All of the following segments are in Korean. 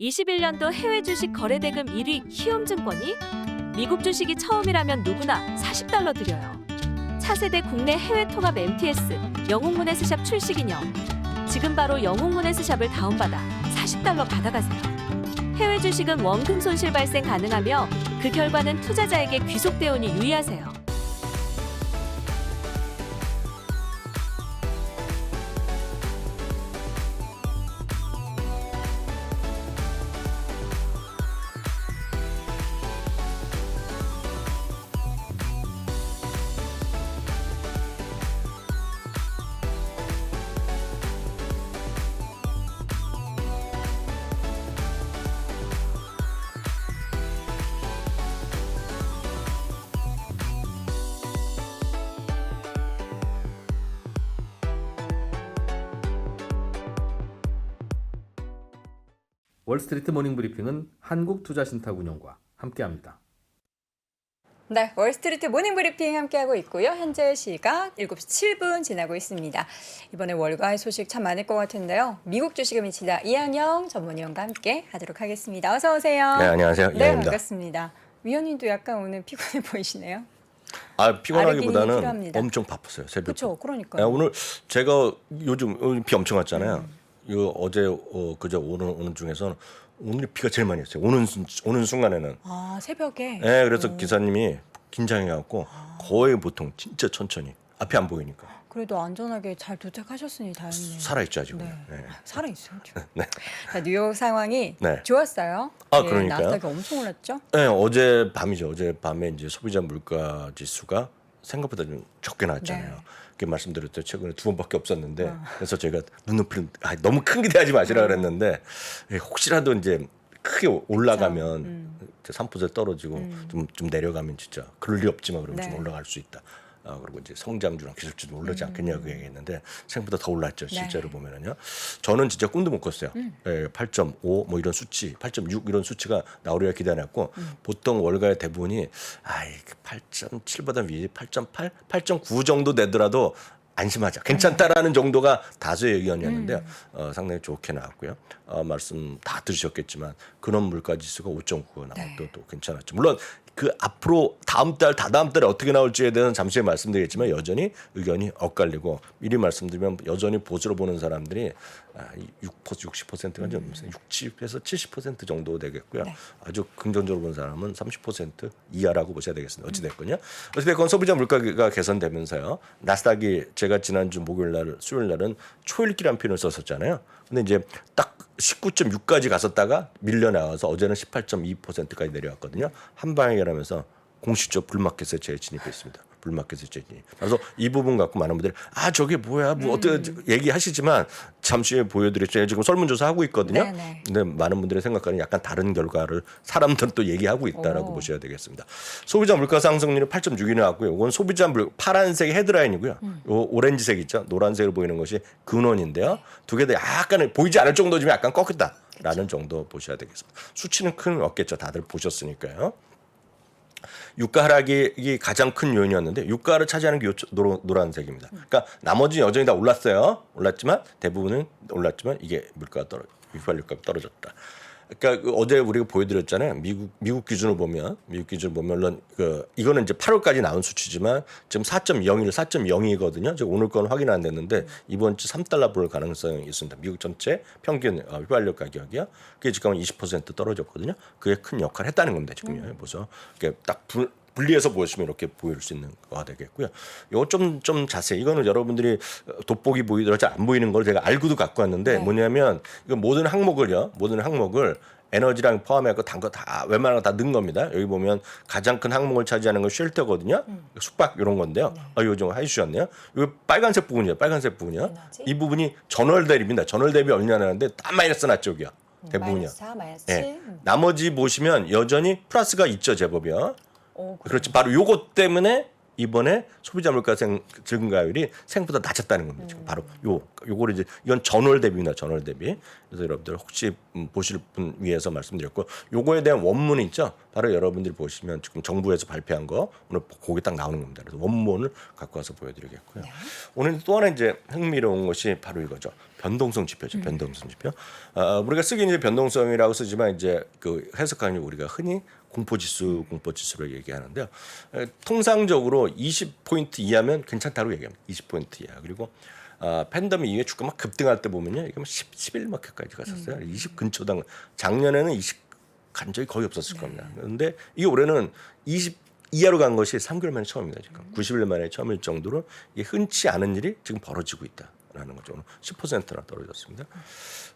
21년도 해외 주식 거래 대금 1위 희움증권이 미국 주식이 처음이라면 누구나 40달러 드려요. 차세대 국내 해외 통합 MTS 영웅문에스샵 출시 기념. 지금 바로 영웅문에스샵을 다운받아 40달러 받아가세요. 해외 주식은 원금 손실 발생 가능하며 그 결과는 투자자에게 귀속되오니 유의하세요. 월스트리트 모닝 브리핑은 한국투자신탁운용과 함께합니다. 네, 월스트리트 모닝 브리핑 함께하고 있고요. 현재 시각 7시 7분 지나고 있습니다. 이번에 월가의 소식 참 많을 것 같은데요. 미국 주식을 미치다 이한영 전문위원과 함께 하도록 하겠습니다. 어서 오세요. 네, 안녕하세요. 네, 이한입니다. 반갑습니다. 위원님도 약간 오늘 피곤해 보이시네요. 아, 피곤하기보다는. 엄청 바빴어요. 새벽. 그렇죠, 아, 그러니까 요. 오늘 제가 요즘 비 엄청 왔잖아요. 음. 이거 어제 어, 그저 오는 오는 중에서는 오늘 비가 제일 많이 왔어요. 오는 순- 오는 순간에는. 아, 새벽에. 네, 그래서 기사님이 긴장해 갖고 거의 보통 진짜 천천히 앞이 안 보이니까 그래도 안전하게 잘 도착하셨으니 다행이네요. 살아 있죠 아직. 네. 네. 살아 있어요. 네. 자, 뉴욕 상황이 네. 좋았어요. 아, 예, 그러니까요. 나스닥이 엄청 올랐죠? 네, 어제 밤이죠. 어제 밤에 이제 소비자 물가 지수가 생각보다 좀 적게 나왔잖아요. 네. 그게 말씀드렸죠. 최근에 두 번밖에 없었는데 아. 그래서 제가 눈높이를 아, 너무 큰 기대하지 마시라 음. 그랬는데 예, 혹시라도 이제 크게 올라가면 음. 이제 3% 떨어지고 음. 좀, 좀 내려가면 진짜 그럴 리 없지만 그러면 네. 좀 올라갈 수 있다. 아, 그리고 이제 성장주랑 기술주도 오르지 음. 않겠냐 그 얘기했는데 생각보다 더 올랐죠 네. 실제로 보면은요. 저는 진짜 꿈도 못 꿨어요. 음. 예, 8.5뭐 이런 수치, 8.6 이런 수치가 나오리라 기대해놨고 음. 보통 월가의 대부분이 아이 8.7보다 위에 8.8, 8.9 정도 내더라도 안심하자, 괜찮다라는 정도가 다수의 의견이었는데 요. 어, 상당히 좋게 나왔고요. 어, 말씀 다 들으셨겠지만 근원 물가 지수가 5.9가 나온 네. 것도 또 괜찮았죠. 물론 그 앞으로 다음 달, 다다음 달에 어떻게 나올지에 대해서는 잠시 후에 말씀드리겠지만 여전히 의견이 엇갈리고 미리 말씀드리면 여전히 보수로 보는 사람들이 아, 6% 60%가 좀 60에서 70% 정도 되겠고요. 네. 아주 긍정적으로 보는 사람은 30% 이하라고 보셔야 되겠습니다. 어찌 됐건요. 어찌 됐건 소비자 물가가 개선되면서요. 나스닥이 제가 지난주 목요일 날 수요일 날은 초읽기란 표현을 썼었잖아요. 근데 이제 딱 19.6까지 갔었다가 밀려 나와서 어제는 18.2%까지 내려왔거든요. 한 방에 일하면서 공식적 불마켓에 재진입했습니다. 불마켓에 재진입. 그래서 이 부분 갖고 많은 분들이 아 저게 뭐야 뭐 어떻게 얘기하시지만 잠시 후에 보여드렸죠. 지금 설문조사 하고 있거든요. 네네. 근데 많은 분들의 생각과는 약간 다른 결과를 사람들은 또 얘기하고 있다라고 오. 보셔야 되겠습니다. 소비자 물가 상승률이 8.6이 나왔고요. 이건 소비자 물 파란색 헤드라인이고요. 음. 요 오렌지색 있죠. 노란색으로 보이는 것이 근원인데요. 두 개 다 약간 보이지 않을 정도지만 약간 꺾였다라는 정도 보셔야 되겠습니다. 수치는 큰 없겠죠. 다들 보셨으니까요. 유가 하락이 이 가장 큰 요인이었는데 유가를 차지하는 게 요, 노, 노란색입니다. 그러니까 나머지 여전히 다 올랐어요. 올랐지만 대부분은 올랐지만 이게 물가가 떨어 유가율가가 떨어졌다. 그러니까 그 어제 우리가 보여드렸잖아요. 미국 미국 기준으로 보면 미국 기준 보면 물론 그 이거는 이제 8월까지 나온 수치지만 지금 4.01, 4.02거든요. 지금 오늘 건 확인 안 됐는데 이번 주 3달러 볼 가능성이 있습니다. 미국 전체 평균 어, 휘발유 가격이요. 그게 지금 20% 떨어졌거든요. 그게 큰 역할을 했다는 겁니다. 지금요. 보서 이게 딱 불, 분리해서 보시면 이렇게 보일 수 있는 거가 되겠고요. 이거 좀, 좀 자세히 이거는 여러분들이 돋보기 보이더라도 안 보이는 걸 제가 알고도 갖고 왔는데 네. 뭐냐면 이거 모든 항목을요, 모든 항목을 에너지랑 포함해서 단거 다 웬만한 거 다 넣은 겁니다. 여기 보면 가장 큰 항목을 차지하는 건 쉘터거든요. 숙박 이런 건데요. 아, 이거 좀 해주셨네요. 이거 빨간색 부분이에요. 빨간색 부분이요. 에너지? 이 부분이 전월 대비입니다. 전월 대비 얼마냐는데 다 마이너스 났쪽이요. 대부분이요. 마이너스 4, 마이너스 예. 7. 음. 나머지 보시면 여전히 플러스가 있죠, 제법이요. 오, 그래요. 그렇지 바로 요것 때문에 이번에 소비자 물가 생 증가율이 생각보다 낮았다는 겁니다. 지금 바로 요 요거를 이제 이건 전월 대비입니다. 전월 대비. 그래서 여러분들 혹시 음, 보실 분 위해서 말씀드렸고 요거에 대한 원문 있죠. 바로 여러분들이 보시면 지금 정부에서 발표한 거 오늘 거기 딱 나오는 겁니다. 그래서 원문을 갖고 와서 보여드리겠고요. 오늘 또 하나 이제 흥미로운 것이 바로 이거죠. 변동성 지표죠. 변동성 지표. 아, 우리가 쓰기는 이제 변동성이라고 쓰지만 이제 그 해석하는 우리가 흔히 공포지수, 공포지수로 얘기하는데요. 에, 통상적으로 20포인트 이하면 괜찮다고 얘기합니다. 20포인트 이하. 그리고 아, 팬데믹 이후에 주가 막 급등할 때 보면요. 이게 뭐 10, 11마켓까지 갔었어요. 20 근처당. 작년에는 20 간 적이 거의 없었을 겁니다. 그런데 이게 올해는 20 이하로 간 것이 3개월 만에 처음입니다. 지금 90일 만에 처음일 정도로 이게 흔치 않은 일이 지금 벌어지고 있다라는 거죠. 10%나 떨어졌습니다.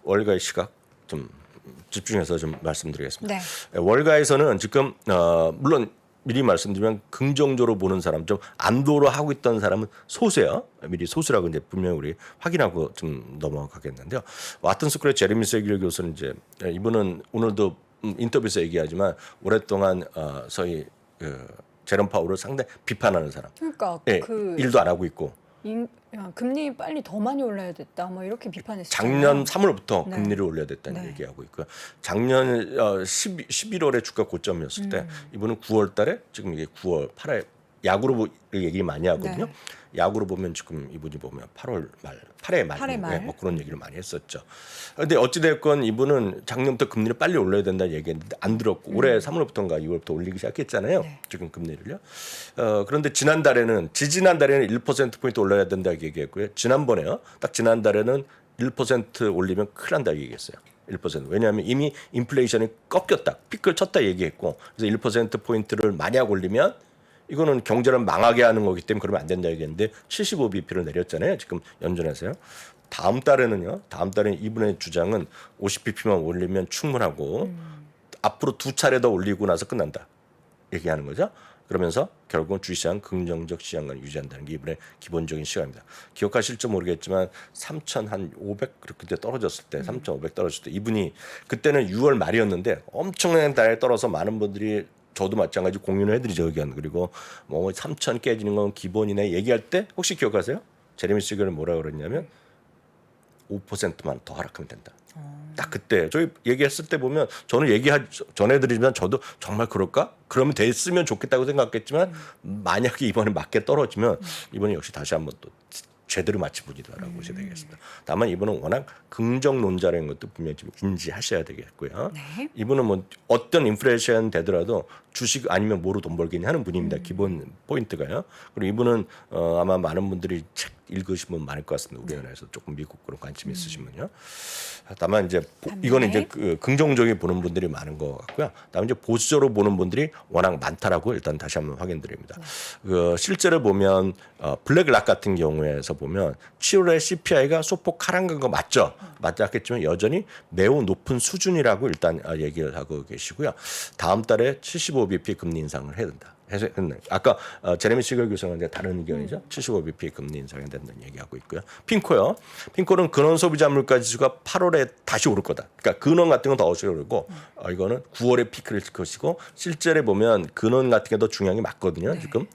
월가의 시각 좀 집중해서 좀 말씀드리겠습니다. 네. 월가에서는 지금 어, 물론 미리 말씀드리면 긍정적으로 보는 사람 좀 안도로 하고 있던 사람은 소수예요. 미리 소수라고 이제 분명히 우리 확인하고 좀 넘어가겠는데요. 와튼 스쿨의 제레미 세길 교수는 이제 이분은 오늘도 음, 인터뷰에서 얘기하지만 오랫동안 어, 소위 그 제롬 파울을 상당히 비판하는 사람. 그러니까 예, 그 일도 안 하고 있고 인- 야, 금리 빨리 더 많이 올라야 됐다. 뭐 이렇게 비판했어요. 작년 3월부터 네. 금리를 올려야 됐다는 네. 얘기하고 있고요. 작년 어, 10, 11월에 주가 고점이었을 때 음. 이분은 9월 달에 지금 이게 9월 8월 야구로 보- 얘기 많이 하거든요. 네. 야구로 보면 지금 이분이 보면 8월 말, 8회 말, 팔회 말. 네, 뭐 그런 얘기를 많이 했었죠. 근데 어찌 됐건 이분은 작년부터 금리를 빨리 올려야 된다 얘기했는데 안 들었고 올해 3월부터인가 2월부터 올리기 시작했잖아요. 음. 네. 지금 금리를요. 어, 그런데 지난달에는 지지난달에는 1% 포인트 올려야 된다 얘기했고요. 지난번에요. 딱 지난달에는 1% 올리면 큰일 난다 얘기했어요. 1% 왜냐하면 이미 인플레이션이 꺾였다 피크를 쳤다 얘기했고 그래서 1% 포인트를 만약 올리면 이거는 경제를 망하게 하는 거기 때문에 그러면 안 된다 얘기했는데 75bp를 내렸잖아요 지금 연준에서요 다음 달에는요 다음 달에 이분의 주장은 50bp만 올리면 충분하고 앞으로 두 차례 더 올리고 나서 끝난다 얘기하는 거죠. 그러면서 결국은 주시장 긍정적 시장관을 유지한다는 게 이번에 기본적인 시각입니다. 기억하실지 모르겠지만 3,500 그렇게 떨어졌을 때, 3,500 떨어졌을 때 이분이 그때는 6월 말이었는데 엄청난 달에 떨어서 많은 분들이 저도 마찬가지 공유를 해드리죠 의견 그리고 뭐 3천 깨지는 건 기본이네 얘기할 때 혹시 기억하세요? 제레미 시그는 뭐라 그랬냐면 5%만 더 하락하면 된다. 딱 그때 저희 얘기했을 때 보면 저는 얘기하 전해드리면 저도 정말 그럴까? 그러면 됐으면 좋겠다고 생각했지만 만약에 이번에 맞게 떨어지면 이번에 역시 다시 한번 또 제대로 분이다라고 보셔야 되겠습니다. 다만 이분은 워낙 긍정론자라는 것도 분명히 좀 인지하셔야 되겠고요. 네. 이분은 뭐 어떤 인플레이션 되더라도 주식 아니면 뭐로 돈 벌겠냐 하는 분입니다. 기본 포인트가요. 그리고 이분은 어, 아마 많은 분들이 책 읽으신 분 많을 것 같습니다. 우리나라에서 조금 미국 그런 관심 있으신 분요. 다만 이제 보- 이거는 이제 그 긍정적인 보는 분들이 많은 것 같고요. 다음 이제 보수적으로 보는 분들이 워낙 많다라고 일단 다시 한번 확인드립니다. 그 실제로 보면 어, 블랙락 같은 경우에서 보면 7월에 CPI가 소폭 하락한 거 맞죠? 맞지 않겠지만 여전히 매우 높은 수준이라고 일단 아, 얘기를 하고 계시고요. 다음 달에 75bp 금리 인상을 해야 된다. 했네. 아까 어, 제레미 시글 교수는 이제 다른 의견이죠. 75bp 금리 인상이 된다는 얘기하고 있고요. 핑코요. 핑코는 근원 소비자 물가 지수가 8월에 다시 오를 거다. 그러니까 근원 같은 건더 오르고 어, 이거는 9월에 피크를 칠 것이고 실제로 보면 근원 같은 게 더 중요한 게 맞거든요. 지금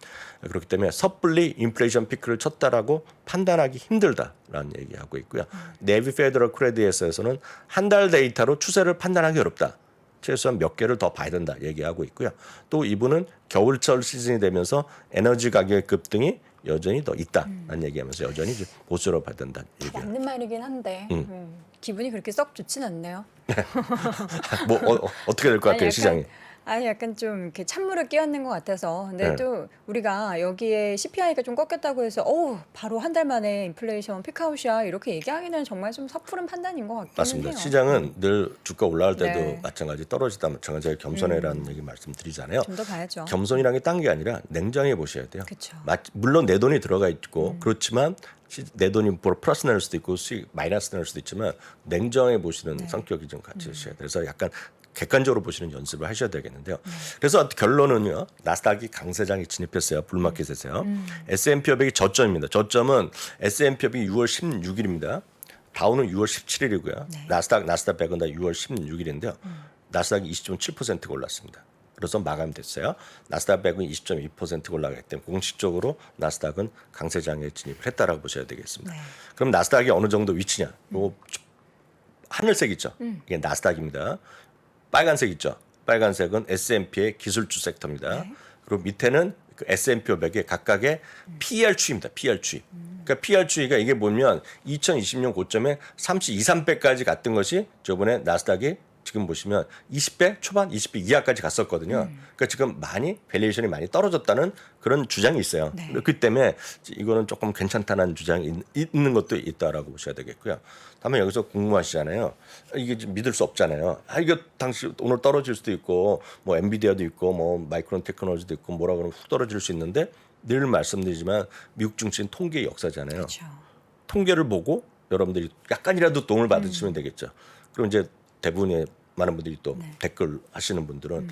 그렇기 때문에 섣불리 인플레이션 피크를 쳤다라고 판단하기 힘들다라는 얘기하고 있고요. 네비 페더럴 크레디에서는 한 달 데이터로 추세를 판단하기 어렵다. 최소한 몇 개를 더 봐야 된다 얘기하고 있고요. 또 이분은 겨울철 시즌이 되면서 에너지 가격 급등이 여전히 더 있다라는 얘기하면서 여전히 보수로 봐야 된다 얘기를. 맞는 말이긴 한데 음, 기분이 그렇게 썩 좋진 않네요. 뭐 어, 떻게 될 것 같아요 시장이? 아니 약간 좀 이렇게 찬물을 끼얹는 것 같아서 근데 네. 또 우리가 여기에 CPI가 좀 꺾였다고 해서 어 바로 한 달 만에 인플레이션 피크아웃이야 이렇게 얘기하기는 정말 좀 섣부른 판단인 것 같기는 맞습니다. 해요. 시장은 늘 주가 올라갈 때도 네. 음. 마찬가지 떨어지다 마찬가지 겸손해라는 얘기 말씀드리잖아요. 좀 더 봐야죠. 겸손이란 게 딴 게 아니라 냉정해 보셔야 돼요. 그쵸. 마- 물론 내 돈이 들어가 있고 음. 그렇지만 시- 내 돈이 뭐 플러스 날 수도 있고 수익 마이너스 날 수도 있지만 냉정해 보시는 네. 성격이 좀 같이 음. 돼요. 그래서 약간 객관적으로 보시는 연습을 하셔야 되겠는데요. 네. 그래서 결론은요. 나스닥이 강세장에 진입했어요. 불마켓에서요. 음. S&P 500이 저점입니다. 저점은 S&P 500이 6월 16일입니다. 다우는 6월 17일이고요. 네. 나스닥 나스닥 100은 다 6월 16일인데요. 음. 나스닥이 20.7%가 올랐습니다. 그래서 마감됐어요. 나스닥 100은 20.2%가 올라가기 때문에 공식적으로 나스닥은 강세장에 진입을 했다라고 보셔야 되겠습니다. 네. 그럼 나스닥이 어느 정도 위치냐? 요거 하늘색 있죠. 이게 나스닥입니다. 빨간색 있죠. 빨간색은 S&P의 기술주 섹터입니다. 네. 그리고 밑에는 그 S&P 500의 각각의 PER 추이입니다. PER 추이. 그러니까 PER 추이가 이게 보면 2020년 고점에 32, 3배까지 갔던 것이 저번에 나스닥이 지금 보시면 20배 초반, 20배 이하까지 갔었거든요. 그러니까 지금 많이 밸류에이션이 많이 떨어졌다는 그런 주장이 있어요. 네. 그렇기 때문에 이거는 조금 괜찮다는 주장이 있- 있는 것도 있다라고 보셔야 되겠고요. 다만 여기서 궁금하시잖아요. 이게 좀 믿을 수 없잖아요. 아 이거 당시 오늘 떨어질 수도 있고 뭐 엔비디아도 있고 뭐 마이크론 테크놀로지도 있고 뭐라 그러면 훅 떨어질 수 있는데 늘 말씀드리지만 미국 증시는 통계의 역사잖아요. 그렇죠. 통계를 보고 여러분들이 약간이라도 도움을 받으시면 되겠죠. 그리고 이제 대부분의 많은 분들이 또 네. 댓글 하시는 분들은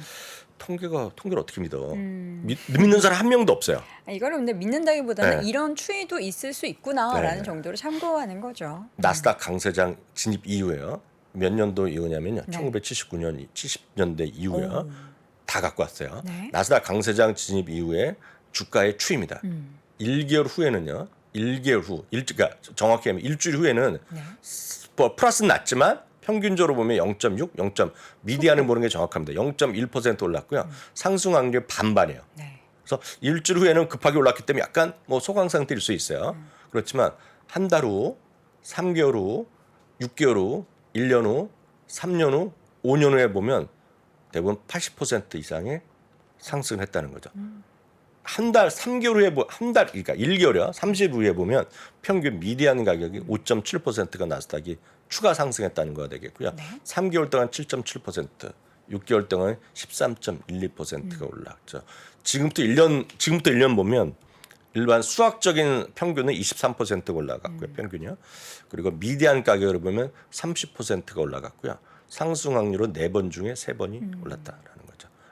통계가 통계를 어떻게 믿어? 음. 믿, 믿는 사람 한 명도 없어요. 아, 이거를 근데 믿는다기보다는 네. 이런 추이도 있을 수 있구나라는 네. 정도로 참고하는 거죠. 나스닥 강세장 진입 이후에요. 몇 년도 이후냐면요. 네. 1979년, 70년대 이후에요. 오. 다 갖고 왔어요. 네. 나스닥 강세장 진입 이후에 주가의 추입니다. 음. 1개월 후에는요. 1개월 후, 일, 그러니까 정확히 하면 일주일 후에는 네. 뭐 플러스는 낮지만 평균적으로 보면 0.6, 0. 미디안을 보는 게 정확합니다. 0.1% 올랐고요. 상승 확률이 반반이에요. 네. 그래서 일주일 후에는 급하게 올랐기 때문에 약간 뭐 소강 상태일 수 있어요. 그렇지만 한 달 후, 3개월 후, 6개월 후, 1년 후, 3년 후, 5년 후에 보면 대부분 80% 이상의 상승을 했다는 거죠. 한 달, 3개월 후에 한 달, 그러니까 1개월이요. 30 후에 보면 평균 미디안 가격이 5.7%가 나스닥이 추가 상승했다는 거가 되겠고요. 네. 3개월 동안 7.7%, 6개월 동안 13.12%가 올랐죠. 지금부터 1년 지금부터 1년 보면 일반 수학적인 평균은 23%가 올라갔고요. 평균이요. 그리고 미디안 가격을 보면 30%가 올라갔고요. 상승 확률은 네번 중에 세 번이 올랐다라는 거죠.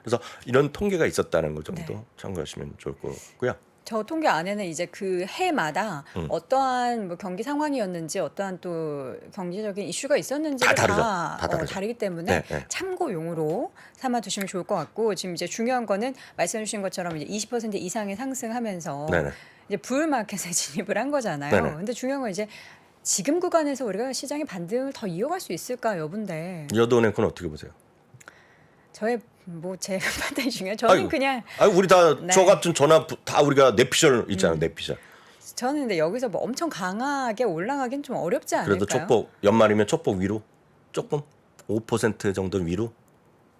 그래서 이런 통계가 있었다는 것 정도 네. 참고하시면 좋을 것 같고요. 저 통계 안에는 이제 그 해마다 음. 어떠한 뭐 경기 상황이었는지 어떠한 또 경제적인 이슈가 있었는지 다 다르죠. 다, 다 어. 다르기 때문에 네, 네. 참고용으로 삼아 두시면 좋을 것 같고 지금 이제 중요한 거는 말씀해 주신 것처럼 이제 20% 이상의 상승하면서 네 네. 이제 부울 마켓에 진입을 한 거잖아요. 네 네. 근데 중요한 건 이제 지금 구간에서 우리가 시장의 반등을 더 이어갈 수 있을까 여부인데 여도은행은 어떻게 보세요? 저의 뭐제 판단이 중요해요. 저는 아이고. 그냥 아, 우리 다 네. 저 같은 전화 부- 다 우리가 내피셜 있잖아요. 내피셜. 저는 근데 여기서 뭐 엄청 강하게 올라가긴 좀 어렵지 않을까요? 그래도 촉복 연말이면 촉복 위로 조금 5% 정도 위로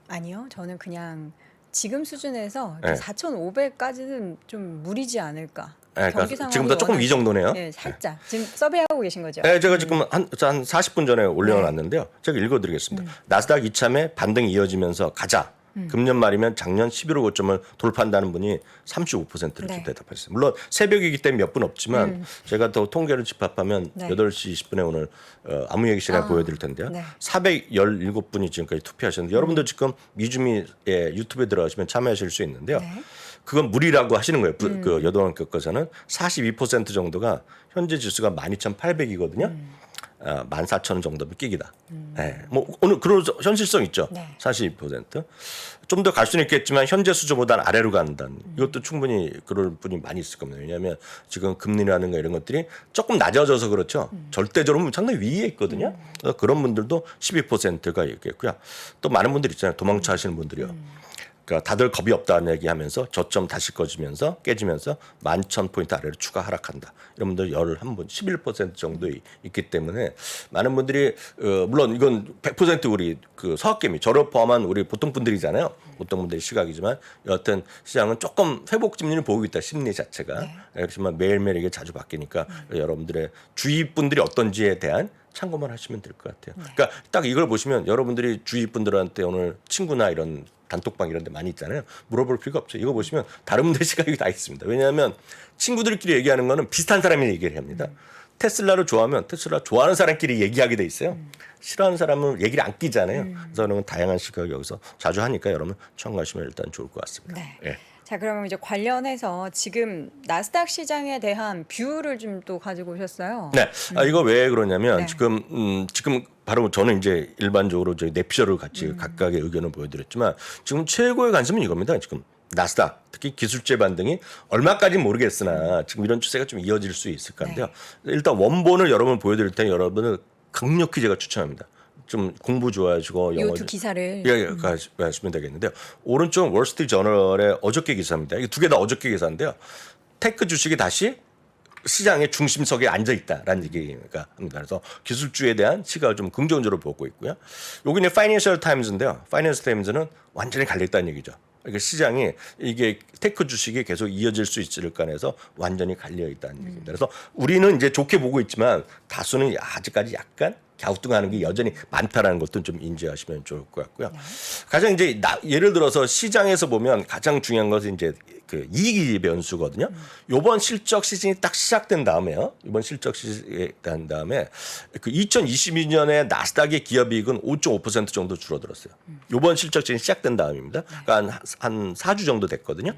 아니요. 저는 그냥 지금 수준에서 네. 4,500까지는 좀 무리지 않을까. 네, 경기 그러니까 지금부터 조금 위 정도네요. 네, 살짝. 지금 서베이하고 계신 거죠? 네, 제가 지금 한, 한 40분 전에 올려놨는데요. 제가 음. 읽어드리겠습니다. 나스닥 이참에 반등이 이어지면서 가자. 음. 금년 말이면 작년 11월 고점을 돌파한다는 분이 35% 이렇게 네. 대답하셨어요. 물론 새벽이기 때문에 몇 분 없지만 제가 더 통계를 집합하면 네. 8시 20분에 오늘 어, 아무 얘기 시간에 아, 보여드릴 텐데요. 네. 417분이 지금까지 투표하셨는데 여러분들 지금 미주미 의 유튜브에 들어가시면 참여하실 수 있는데요. 네. 그건 무리라고 하시는 거예요. 음. 부- 그 여도원 교과서는 42% 정도가 현재 지수가 12,800이거든요. 음. 아, 14,000 정도면 끼기다. 예. 뭐 오늘 그런 현실성 있죠. 네. 42%. 좀 더 갈 수는 있겠지만 현재 수준보다는 아래로 간다는 음. 이것도 충분히 그럴 분이 많이 있을 겁니다. 왜냐하면 지금 금리라는 거 이런 것들이 조금 낮아져서 그렇죠. 음. 절대적으로 상당히 위에 있거든요. 그래서 그런 분들도 12%가 있겠고요. 또 많은 분들 있잖아요. 도망쳐 하시는 분들이요. 음. 그러니까 다들 겁이 없다는 얘기하면서 저점 다시 꺼지면서 깨지면서 만천 포인트 아래로 추가 하락한다. 이런 분들 열한 분, 11% 정도 이- 있기 때문에 많은 분들이 어, 물론 이건 100% 우리 그 서학개미 저를 포함한 우리 보통 분들이잖아요. 보통 분들의 시각이지만 여하튼 시장은 조금 회복 심리를 보이고 있다. 심리 자체가 네. 그렇지만 매일매일 이게 자주 바뀌니까 여러분들의 주위 분들이 어떤지에 대한 참고만 하시면 될 것 같아요. 그러니까 딱 이걸 보시면 여러분들이 주위 분들한테 오늘 친구나 이런 단톡방 이런 데 많이 있잖아요. 물어볼 필요가 없죠. 이거 보시면 다른 분들 시각이 다 있습니다. 왜냐하면 친구들끼리 얘기하는 거는 비슷한 사람이 얘기를 합니다. 테슬라를 좋아하면 테슬라 좋아하는 사람끼리 얘기하게 돼 있어요. 싫어하는 사람은 얘기를 안 끼잖아요. 그래서 저는 다양한 시각이 여기서 자주 하니까 여러분 참고하시면 일단 좋을 것 같습니다. 네. 예. 자, 그러면 이제 관련해서 지금 나스닥 시장에 대한 뷰를 좀 또 가지고 오셨어요. 네, 아, 이거 왜 그러냐면 네. 지금 음, 지금 바로 저는 이제 일반적으로 저희 냅피셜을 같이 각각의 의견을 보여드렸지만 지금 최고의 관심은 이겁니다. 지금 나스닥 특히 기술재 반등이 얼마까지 모르겠으나 지금 이런 추세가 좀 이어질 수 있을 건데요. 일단 원본을 여러분 보여드릴 테니 여러분을 강력히 제가 추천합니다. 좀 공부 좋아하시고 영어 요두 기사를 예, 예, 가시면 되겠는데요. 오른쪽 월스트리트 저널의 어저께 기사입니다. 이게 두 개 다 어저께 기사인데요. 테크 주식이 다시 시장의 중심석에 앉아 있다라는 얘기가 합니다. 그래서 기술주에 대한 시각을 좀 긍정적으로 보고 있고요. 여기는 파이낸셜 타임즈인데요. 파이낸셜 타임즈는 완전히 갈려 있다는 얘기죠. 그러니까 시장이 이게 테크 주식이 계속 이어질 수 있을까 해서 완전히 갈려 있다는 얘기입니다. 그래서 우리는 이제 좋게 보고 있지만 다수는 아직까지 약간 갸우뚱하는 게 여전히 많다라는 것도 좀 인지하시면 좋을 것 같고요. 가장 이제 나, 예를 들어서 시장에서 보면 가장 중요한 것은 이제 그 이익이 변수거든요. 요번 실적 시즌이 딱 시작된 다음에요. 이번 실적 시즌이 된 다음에 그 2022년에 나스닥의 기업 이익은 5.5% 정도 줄어들었어요. 요번 실적 시즌이 시작된 다음입니다. 그러니까 한, 한 4주 정도 됐거든요.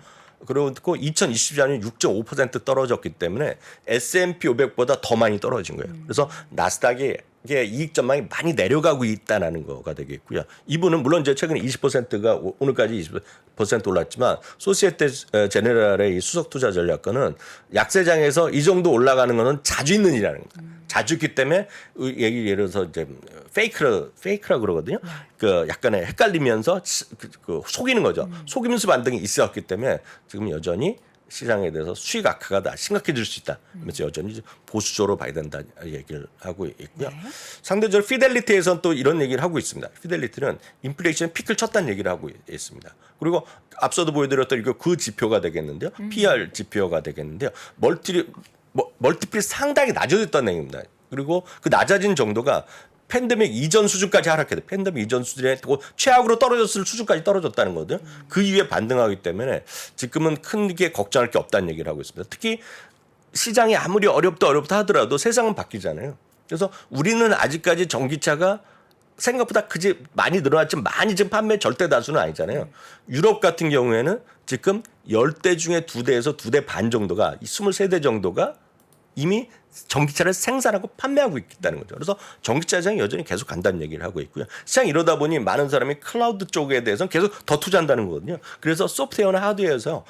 그리고 2024년 6.5% 떨어졌기 때문에 S&P 500보다 더 많이 떨어진 거예요. 그래서 나스닥이 이게 이익 전망이 많이 내려가고 있다라는 거가 되겠고요. 이분은 물론 이제 최근에 20%가 오늘까지 20% 올랐지만 소시에테 제네랄의 이 수석 투자 전략가는 약세장에서 이 정도 올라가는 거는 자주 있는 일이라는 거예요. 자주 있기 때문에 예를 들어서 이제 페이크라 페이크라 그러거든요. 그 약간의 헷갈리면서 그, 그 속이는 거죠. 속임수 반등이 있었기 때문에 지금 여전히 시장에 대해서 수익 악화가 다 심각해질 수 있다. 그래서 여전히 보수적으로 봐야 된다 얘기를 하고 있고요. 상대적으로 피델리티에서는 또 이런 얘기를 하고 있습니다. 피델리티는 인플레이션 피크를 쳤다는 얘기를 하고 있습니다. 그리고 앞서도 보여드렸던 이거 그 지표가 되겠는데요. PR 지표가 되겠는데요. 멀티 뭐, 멀티플이 상당히 낮아졌다는 얘기입니다. 그리고 그 낮아진 정도가 팬데믹 이전 수준까지 하락해도 팬데믹 이전 수준에 최악으로 떨어졌을 수준까지 떨어졌다는 거거든요. 그 이후에 반등하기 때문에 지금은 크게 걱정할 게 없다는 얘기를 하고 있습니다. 특히 시장이 아무리 어렵다 어렵다 하더라도 세상은 바뀌잖아요. 그래서 우리는 아직까지 전기차가 생각보다 그지 많이 늘어났지만 많이 지금 판매 절대 다수는 아니잖아요. 유럽 같은 경우에는 지금 10대 중에 2대에서 2대 반 정도가 23대 정도가 이미 전기차를 생산하고 판매하고 있다는 거죠. 그래서 전기차 시장이 여전히 계속 간다는 얘기를 하고 있고요. 시장 이러다 보니 많은 사람이 클라우드 쪽에 대해서는 계속 더 투자한다는 거거든요. 그래서 소프트웨어나 하드웨어에서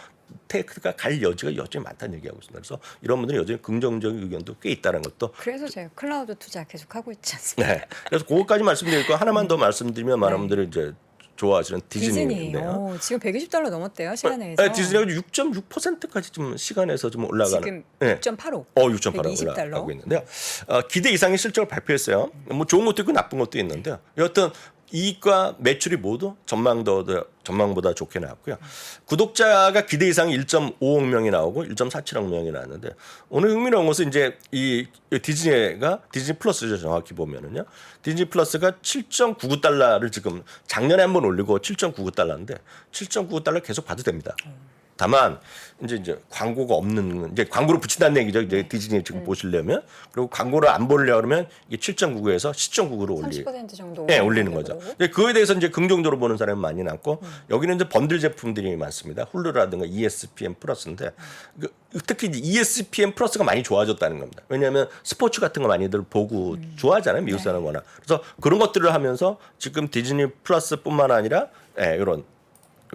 테크가 갈 여지가 여전히 많다는 얘기하고 있습니다. 그래서 이런 분들이 여전히 긍정적인 의견도 꽤 있다는 것도 그래서 제가 클라우드 투자 계속 하고 있지 않습니까? 네. 그래서 그것까지 말씀드릴 거 하나만 더 말씀드리면 많은 분들이 이제 좋아하시는 디즈니. 디즈니인데요. 오, 지금 120달러 넘었대요 시간에서. 네, 디즈니가 6.6%까지 좀 시간에서 좀 올라가는. 지금 네. 6.85. 어, 6.8로 120 달러. 올라가고 있는데요. 어, 기대 이상의 실적을 발표했어요. 뭐 좋은 것도 있고 나쁜 것도 있는데요. 여하튼 이익과 매출이 모두 전망도 전망보다 좋게 나왔고요. 구독자가 기대 이상 1.5억 명이 나오고 1.47억 명이 나왔는데 오늘 흥미로운 것은 이제 이 디즈니가 디즈니 플러스죠 정확히 보면은요. 디즈니 플러스가 7.99달러를 지금 작년에 한번 올리고 7.99달러인데 7.99달러 계속 봐도 됩니다. 다만 이제 이제 광고가 없는 이제 광고를 붙인다는 얘기죠. 이제 디즈니 지금 보시려면 그리고 광고를 안 보려고 그러면 이게 7.99에서 10.99로 올리. 30% 정도 네, 올리는 거죠. 근데 그거에 대해서 이제 긍정적으로 보는 사람이 많이 많고 여기는 이제 번들 제품들이 많습니다. 훌루라든가 ESPN 플러스인데 그 특히 이제 ESPN 플러스가 많이 좋아졌다는 겁니다. 왜냐하면 스포츠 같은 거 많이들 보고 좋아하잖아요. 미국 사람 워낙. 그래서 그런 것들을 하면서 지금 디즈니 플러스뿐만 아니라 예, 이런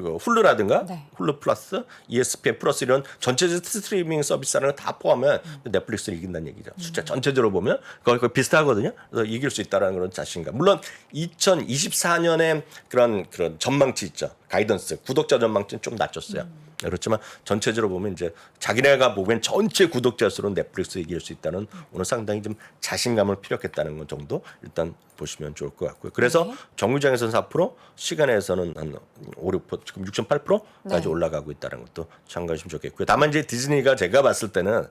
그 훌루라든가 네. 훌루 플러스, ESPN 플러스 이런 전체적 스트리밍 서비스 하는 거다 포함하면 넷플릭스를 이긴다는 얘기죠. 숫자 전체적으로 보면 거의 거의 비슷하거든요. 그래서 이길 수 있다라는 그런 자신감. 물론 2024년에 그런 그런 전망치 있죠. 가이던스 구독자 전망치는 좀 낮췄어요. 그렇지만 전체적으로 보면 이제 자기네가 보기엔 전체 구독자 수로 넷플릭스 이길 수 있다는 오늘 상당히 좀 자신감을 피력했다는 것 정도 일단 보시면 좋을 것 같고요. 그래서 네. 정유장에서는 4%, 시간에서는 한 5, 6% 지금 6.8%까지 네. 올라가고 있다는 것도 참고하시면 좋겠고요. 다만 이제 디즈니가 제가 봤을 때는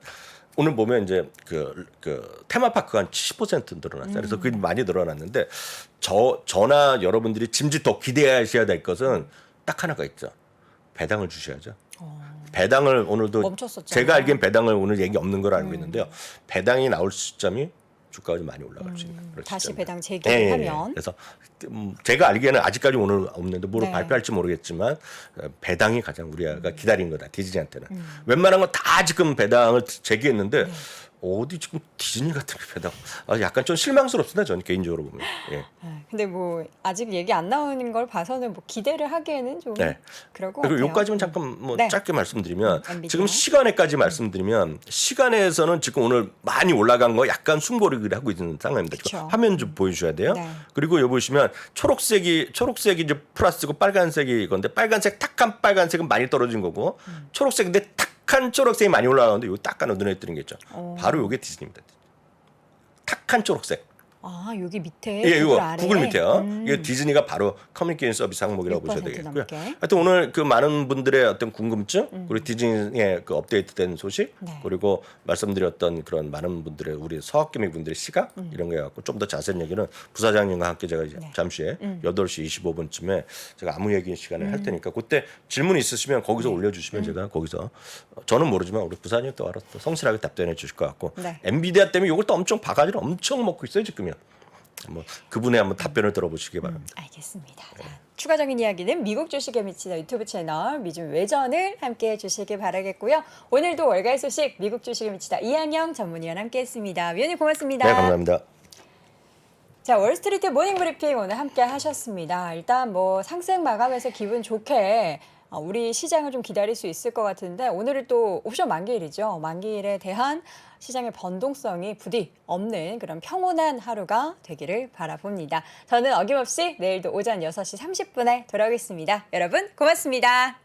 오늘 보면 이제 그, 그 테마파크가 한 70% 늘어났어요. 그래서 그게 많이 늘어났는데 저 저나 여러분들이 짐짓 더 기대하셔야 될 것은 딱 하나가 있죠. 배당을 주셔야죠. 배당을 오늘도 어. 멈췄었잖아요. 음. 제가 알기엔 배당을 오늘 얘기 없는 걸 알고 있는데요. 배당이 나올 시점이 주가가 좀 많이 올라갈 수 있는 그런 음, 다시 시점이에요. 배당 예, 재개를 예, 예. 하면 그래서 음, 제가 알기에는 아직까지 오늘 없는데 뭐로 네. 발표할지 모르겠지만 어, 배당이 가장 우리가 기다린 거다 디즈니한테는 음. 웬만한 건 다 지금 배당을 제기했는데 어디 지금 디즈니 같은 게 배다. 아, 약간 좀 실망스럽습니다. 저는 개인적으로 보면. 예. 아, 근데 뭐 아직 얘기 안 나오는 걸 봐서는 뭐 기대를 하기에는 좀 네. 것 그리고. 요까지만 잠깐 뭐 네. 짧게 말씀드리면 음. 지금 시간에까지 말씀드리면 시간에서는 지금 오늘 많이 올라간 거 약간 숨고르기를 하고 있는 상황입니다. 그쵸. 화면 좀 보여주셔야 돼요. 네. 그리고 여기 보시면 초록색이 초록색이 이제 플러스고 빨간색이 이건데 빨간색 탁한 빨간색은 많이 떨어진 거고 음. 초록색인데 탁 한 초록색이 많이 올라가는데 여기 딱 하나 눈에 띄는 게 있죠. 어. 바로 요게 디즈니입니다. 탁한 초록색. 아 여기 밑에 예, 구글 이거 아래에? 구글 밑에요. 음. 이게 디즈니가 바로 커뮤니케이션 서비스 항목이라고 보셔야 6% 되겠고요. 넘게. 하여튼 오늘 그 많은 분들의 어떤 궁금증, 그리고 디즈니의 그 업데이트된 소식, 음. 네. 그리고 말씀드렸던 그런 많은 분들의 우리 서학개미 분들의 시각 이런 거 갖고 좀 더 자세한 얘기는 부사장님과 함께 제가 이제 음. 네. 잠시 후에 음. 8시 25분쯤에 제가 아무 얘기 시간을 할 테니까 그때 질문 있으시면 거기서 네. 올려주시면 음. 제가 거기서 어, 저는 모르지만 우리 부사장님 또 알아서 또 성실하게 답변해 주실 것 같고 네. 엔비디아 때문에 이걸 또 엄청 바가지를 엄청 먹고 있어요 지금요. 뭐 그분의 한번 답변을 들어보시기 바랍니다. 알겠습니다. 자, 추가적인 이야기는 미국 주식에 미치다 유튜브 채널 미중 외전을 함께 해 주시길 바라겠고요. 오늘도 월가의 소식 미국 주식에 미치다 이한영 전문위원 함께했습니다. 위원님 고맙습니다. 네, 감사합니다. 자, 월스트리트 모닝 브리핑 오늘 함께 하셨습니다. 일단 뭐 상승 마감해서 기분 좋게 어, 우리 시장을 좀 기다릴 수 있을 것 같은데 오늘은 또 옵션 만기일이죠. 만기일에 대한 시장의 변동성이 부디 없는 그런 평온한 하루가 되기를 바라봅니다. 저는 어김없이 내일도 오전 6시 30분에 돌아오겠습니다. 여러분 고맙습니다.